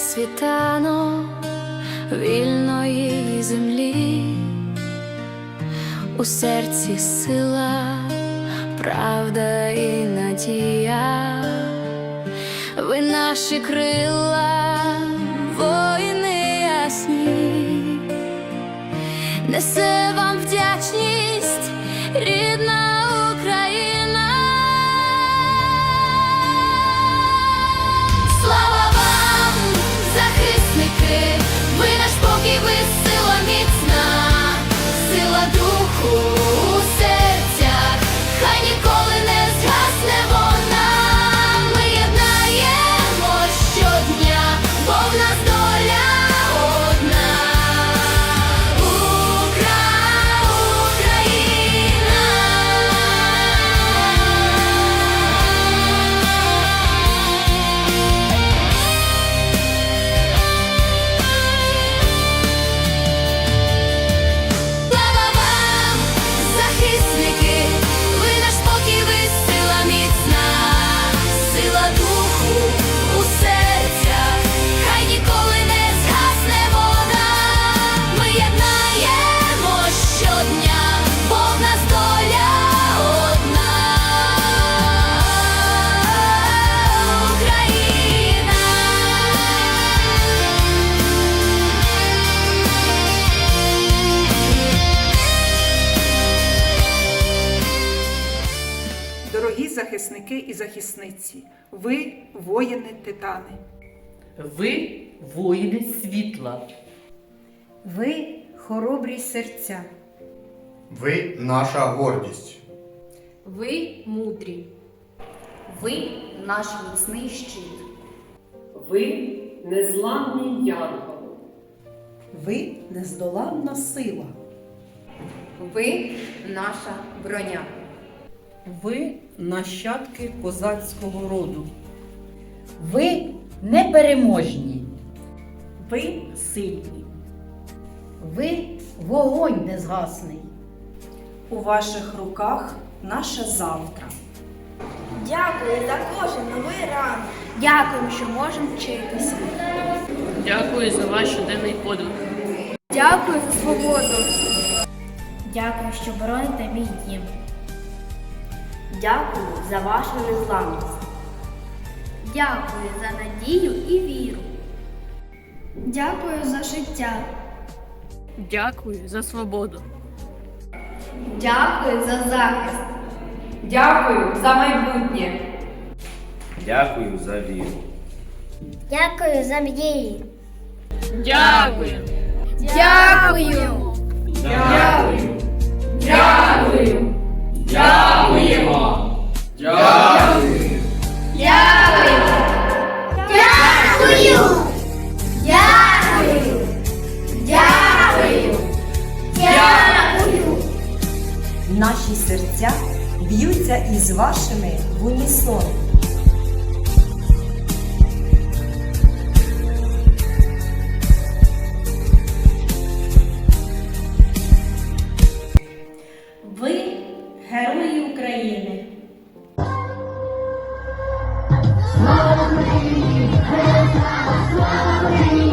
світанок вільної землі, у серці сила, правда і надія, ви наші крила, воїни ясні, несе вам вдячність, Дорогі захисники і захисниці, ви воїни титани. Ви воїни світла. Ви хоробрі серця. Ви наша гордість. Ви мудрі. Ви наш міцний щит. Ви незламний янгол. Ви нездоланна сила. Ви наша броня. Ви нащадки козацького роду. Ви непереможні. Ви сильні. Ви вогонь незгасний. У ваших руках наше завтра. Дякую за кожен новий ранок. Дякуємо, що можемо вчитися. Дякую за ваш щоденний подвиг. Дякую за свободу. Дякую, що бороните мій дім. Дякую за вашу незламність. Дякую за надію і віру. Дякую за життя. Дякую за свободу. Дякую за захист. Дякую за майбутнє. Дякую за віру. Дякую за мрії. Дякую. Дякую. Дякую. Дякую. серця б'ються із вашими в унісон. Ви герої України. Слава Україні! Слава Україні!